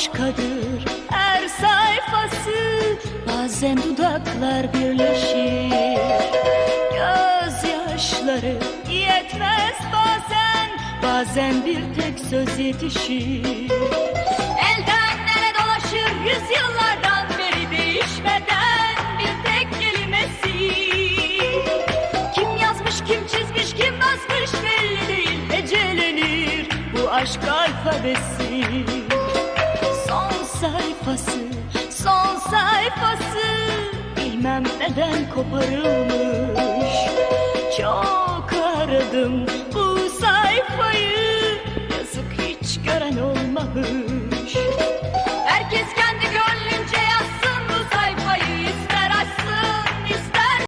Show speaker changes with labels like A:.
A: bambaşkadır her sayfası Bazen dudaklar birleşir. Gözyaşları yetmez bazen Bazen bir tek söz yetişir. Elden ele dolaşır yüzyıllardan beri değişmeden bir tek kelimesi. Kim yazmış, kim çizmiş, kim basmış belli değil Hecelenir bu aşk alfabesi sayfası, son sayfası. Bilmem neden koparılmış. Çok aradım bu sayfayı. Yazık hiç gören olmamış